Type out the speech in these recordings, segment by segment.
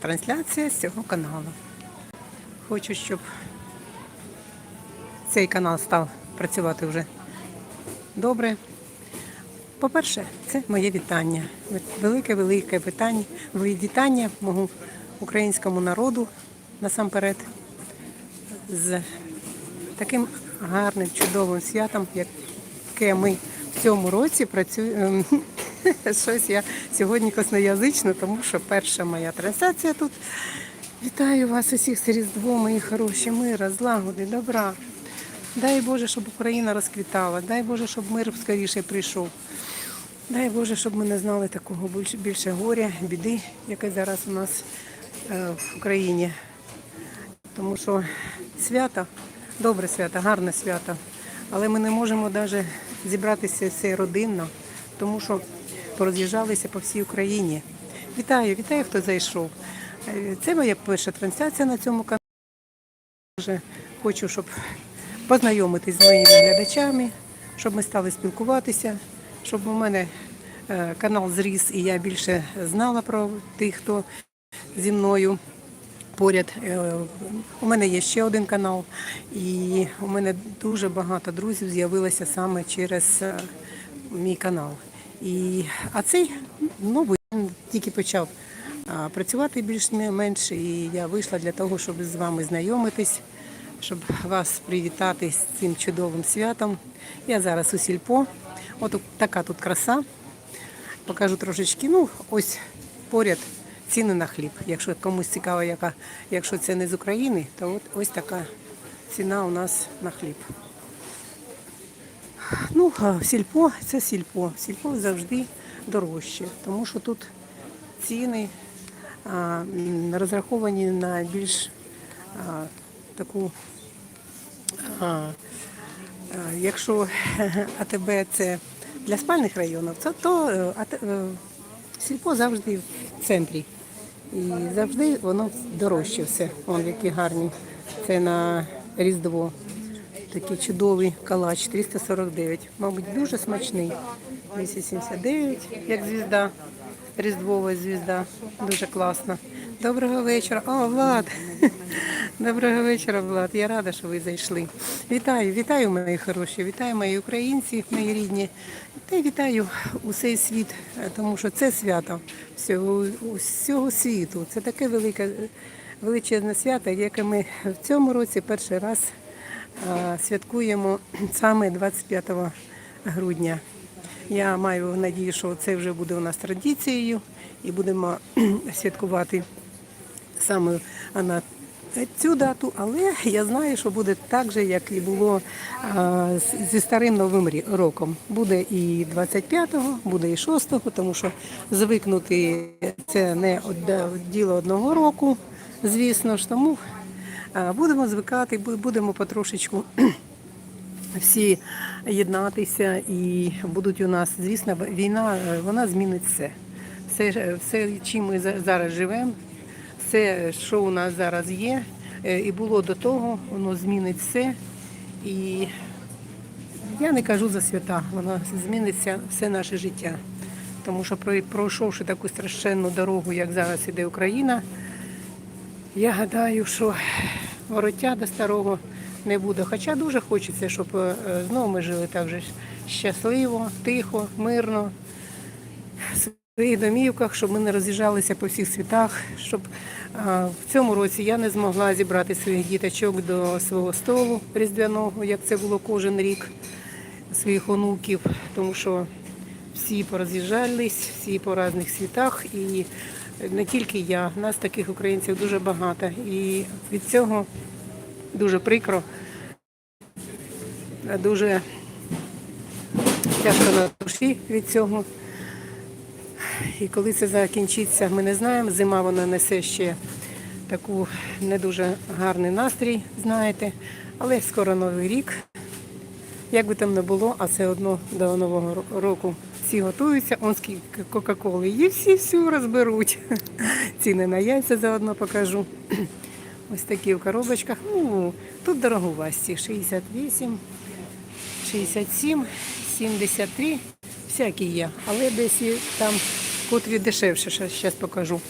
Трансляція з цього каналу. Хочу, щоб цей канал став працювати вже добре. По-перше, це моє вітання. Велике-велике питання, вітання мого українському народу насамперед з таким гарним, чудовим святом, яке ми в цьому році працюємо. Щось я сьогодні косноязична, тому що перша моя трансляція тут. Вітаю вас усіх з Різдвом, мої хороші, мира, злагоди, добра. Дай Боже, щоб Україна розквітала, дай Боже, щоб мир скоріше прийшов. Дай Боже, щоб ми не знали такого більше, більше горя, біди, яке зараз у нас е, в Україні. Тому що свято, добре свято, гарне свято, але ми не можемо навіть зібратися все родинно, тому що пороз'їжджалися по всій Україні. Вітаю, вітаю, хто зайшов. Е, Це моя перша трансляція на цьому каналі. Дуже хочу, щоб познайомитись з моїми глядачами, щоб ми стали спілкуватися, щоб у мене е, канал зріс і я більше знала про тих, хто зі мною поряд. Е, У мене є ще один канал, і у мене дуже багато друзів з'явилося саме через мій канал. І, а цей новий він тільки почав працювати більш-менш, і я вийшла для того, щоб з вами знайомитись, щоб вас привітати з цим чудовим святом. Я зараз у сільпо. От така тут краса. Покажу трошечки. Ну, ось поряд ціни на хліб. Якщо комусь цікаво, яка, якщо це не з України, то от ось така ціна у нас на хліб. Ну, сільпо це сільпо. Сільпо завжди дорожче, тому що тут ціни а, розраховані на більш а, таку. А, а, якщо АТБ це для спальних районів, то, то е, АТ- е, сільпо завжди в центрі. І завжди воно дорожче все. Вон які гарні. Це на Різдво. Такий чудовий калач 349. Мабуть, дуже смачний. 279, як звізда, різдвова звізда. Дуже класно. Доброго вечора. О, Влад. Доброго вечора, Влад. Я рада, що ви зайшли. Вітаю, вітаю, мої хороші, вітаю мої українці, мої рідні. Та вітаю усей світ, тому що це свято всього, усього світу. Це таке велике, величезне свято, яке ми в цьому році перший раз святкуємо саме 25 грудня. Я маю надію, що це вже буде у нас традицією і будемо святкувати саме на цю дату, але я знаю, що буде так же, як і було зі старим новим роком. Буде і 25-го, буде і 6-го, тому що звикнути це не діло одного року, звісно ж. Тому будемо звикати, будемо потрошечку всі єднатися і будуть у нас, звісно, війна е, вона змінить все. Все, все чим ми за- зараз живемо, все, що у нас зараз є, е, і було до того, воно змінить все. І я не кажу за свята, воно зміниться все наше життя. Тому що пройшовши таку страшенну дорогу, як зараз іде Україна, я гадаю, що вороття до старого не буде. Хоча дуже хочеться, щоб е, знову ми жили так же щасливо, тихо, мирно, в своїх домівках, щоб ми не роз'їжджалися по всіх світах, щоб в цьому році я не змогла зібрати своїх діточок до свого столу різдвяного, як це було кожен рік, своїх онуків, тому що всі пороз'їжджались, всі по різних світах. І не тільки я, нас таких українців дуже багато. І від цього дуже прикро, дуже тяжко на душі від цього. І коли це закінчиться, ми не знаємо. Зима вона несе ще таку не дуже гарний настрій, знаєте. Але скоро новий рік. Як би там не було, а все одно до нового року всі готуються, он скільки Кока-Коли є, всі всю розберуть. Ціни на яйця заодно покажу. Ось такі в коробочках. Ну, тут дороговасті. 68, 67, 73, всякі є. Але десь там котрі дешевше, зараз покажу.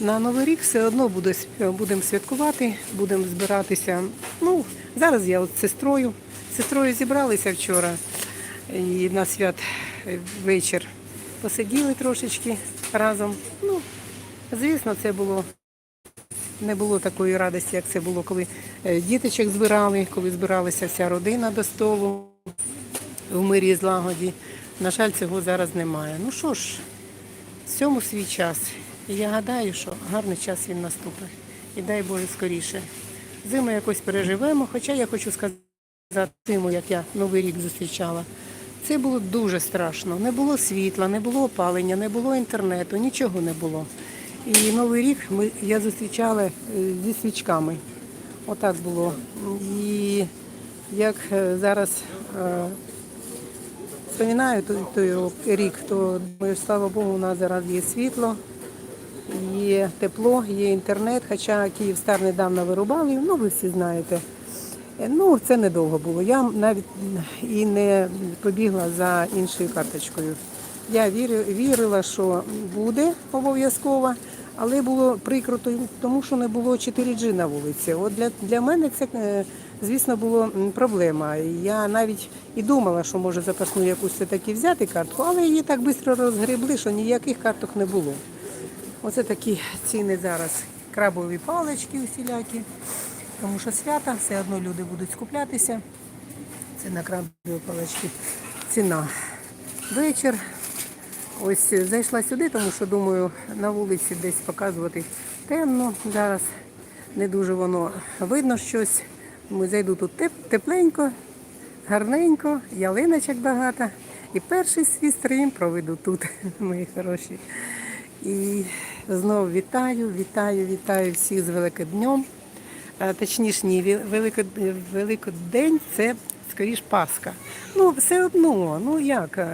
на Новий рік все одно буде, будемо святкувати, будемо збиратися. Ну, зараз я от з сестрою. З сестрою зібралися вчора і на свят вечір посиділи трошечки разом. Ну, звісно, це було не було такої радості, як це було, коли е, діточок збирали, коли збиралася вся родина до столу в мирі і злагоді. На жаль, цього зараз немає. Ну що ж, всьому свій час. І я гадаю, що гарний час він наступить. І дай Боже скоріше. Зиму якось переживемо, хоча я хочу сказати зиму, як я Новий рік зустрічала. Це було дуже страшно. Не було світла, не було опалення, не було інтернету, нічого не було. І Новий рік ми, я зустрічала е, зі свічками. Отак було. І як е, зараз е, Вспоминаю той, той рік, то думаю, слава Богу, у нас зараз є світло, є тепло, є інтернет, хоча Київстар недавно вирубали, ну ви всі знаєте. Е, Ну, це недовго було. Я навіть і не побігла за іншою карточкою. Я вірила, що буде обов'язково, але було прикро, тому що не було 4G на вулиці. От для, для мене це, е, звісно, була проблема. Я навіть і думала, що може запасну якусь все-таки взяти картку, але її так швидко розгребли, що ніяких карток не було. Оце такі ціни зараз. Крабові палички усілякі. Тому що свята, все одно люди будуть скуплятися. Це на крабові палички ціна. Вечір. Ось зайшла сюди, тому що думаю, на вулиці десь показувати темно. Зараз не дуже воно видно щось. Ми зайду тут тепленько, гарненько, ялиночок багато. І перший свій стрім проведу тут, мої хороші. І знову вітаю, вітаю, вітаю всіх з Великоднем. А, Точніше, ні, Великод... Великодень це скоріш Пасха. Ну, все одно, ну як,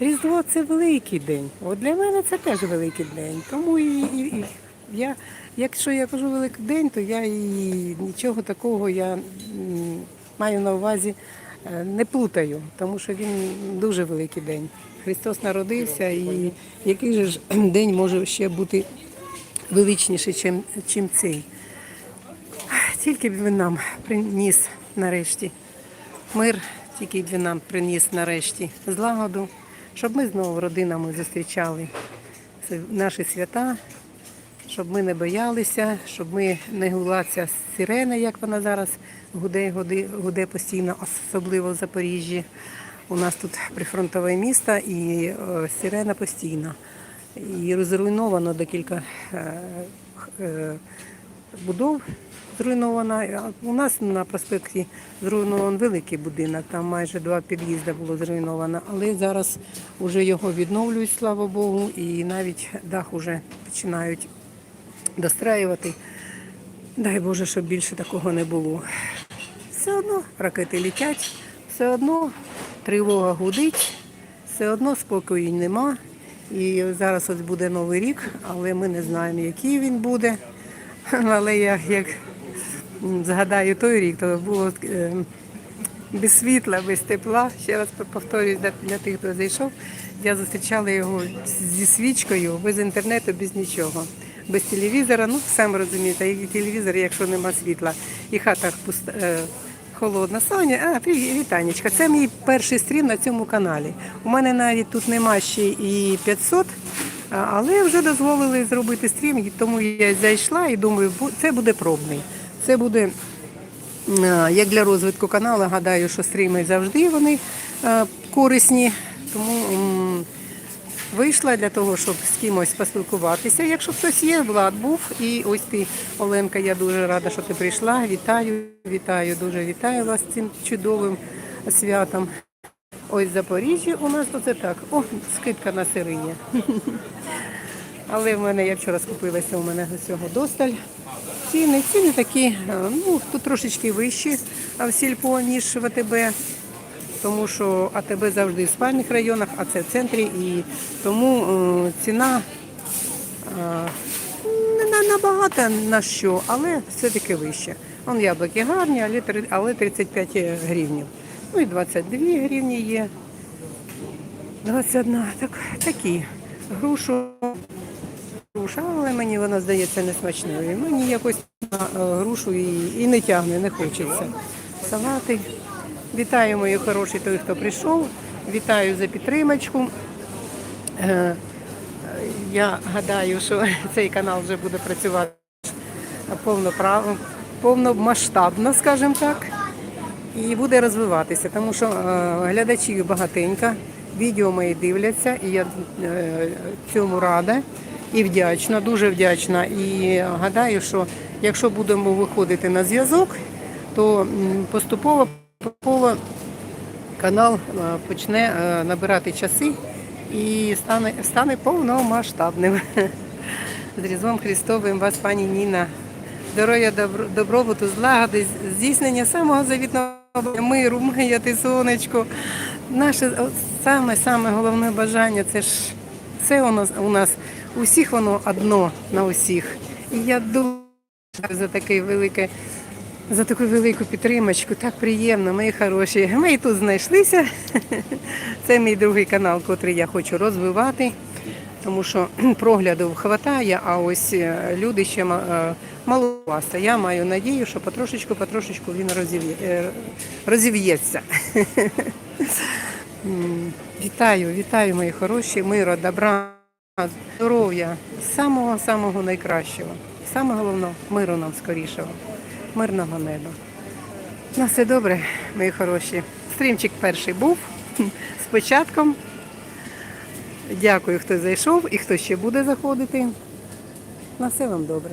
Різдво це великий день. От для мене це теж великий день. Тому і, і, і я, якщо я кажу великий день, то я і нічого такого я маю на увазі е, не плутаю, тому що він дуже великий день. Христос народився, і який же ж день може ще бути величніший, чим, чим цей. Тільки б він нам приніс нарешті мир, тільки б він нам приніс нарешті злагоду, щоб ми знову родинами зустрічали наші свята, щоб ми не боялися, щоб ми не гула ця сирена, як вона зараз гуде, гуде, гуде постійно, особливо в Запоріжжі. У нас тут прифронтове місто і е, сирена постійно. І зруйновано декілька е, е, будов зруйнована. У нас на проспекті зруйнований великий будинок, там майже два під'їзди було зруйновано, але зараз вже його відновлюють, слава Богу, і навіть дах вже починають достраювати. Дай Боже, щоб більше такого не було. Все одно ракети летять, все одно тривога гудить, все одно спокою нема. І зараз ось буде новий рік, але ми не знаємо, який він буде. Але я як згадаю той рік, то було е, без світла, без тепла. Ще раз повторюю для, тих, хто зайшов. Я зустрічала його зі свічкою, без інтернету, без нічого. Без телевізора, ну сам розумієте, і телевізор, якщо нема світла, і хата пуста. е, Холодна Соня, а вітанечка. Це мій перший стрім на цьому каналі. У мене навіть тут нема ще і 500, але вже дозволили зробити стрім, тому я зайшла і думаю, це буде пробний. Це буде е, як для розвитку каналу. Гадаю, що стріми завжди вони е, корисні. Тому вийшла для того, щоб з кимось поспілкуватися. Якщо хтось є, Влад був. І ось ти, Оленка, я дуже рада, що ти прийшла. Вітаю, вітаю, дуже вітаю вас з цим чудовим святом. Ось в Запоріжжі у нас оце так. О, скидка на сирині. Але в мене, я вчора скупилася, у мене цього досталь. Ціни, ціни такі, е, ну, тут трошечки вищі в сільпо, ніж в АТБ тому що АТБ завжди в спальних районах, а це в центрі, і тому е, ціна е, не набагато на що, але все-таки вища. Вон яблуки гарні, але 35 гривнів. Ну і 22 гривні є. 21, так, такі. Грушу груша, але мені вона здається несмачною. Мені якось на е, грушу і, і не тягне, не хочеться. Салати. Вітаю, мої хороші, той, хто прийшов. Вітаю за підтримочку. Е, Я гадаю, що цей канал вже буде працювати повноправ... повномасштабно, скажімо так, і буде розвиватися, тому що е, глядачів багатенько, відео мої дивляться, і я цьому рада і вдячна, дуже вдячна. І гадаю, що якщо будемо виходити на зв'язок, то поступово, поступово канал е, почне е, набирати часи і стане, стане повномасштабним. З Різдвом Христовим вас, пані Ніна. Здоров'я, добробуту, злагоди, здійснення самого завітного миру, моя ти сонечко. Наше от саме саме головне бажання це ж все у нас у нас у всіх воно одно на усіх. І я дуже за таке велике за таку велику підтримочку. Так приємно, мої хороші. Ми і тут знайшлися. Це мій другий канал, який я хочу розвивати, тому що проглядів хватає, а ось е, люди ще е. Я маю надію, що потрошечку, потрошечку він е, розів'ється. Вітаю, вітаю, мої хороші, миру, добра, здоров'я, самого-самого найкращого. Саме головне, миру нам скорішого, мирного неба. На все добре, мої хороші. Стрімчик перший був з початком. Дякую, хто зайшов і хто ще буде заходити. На все вам добре.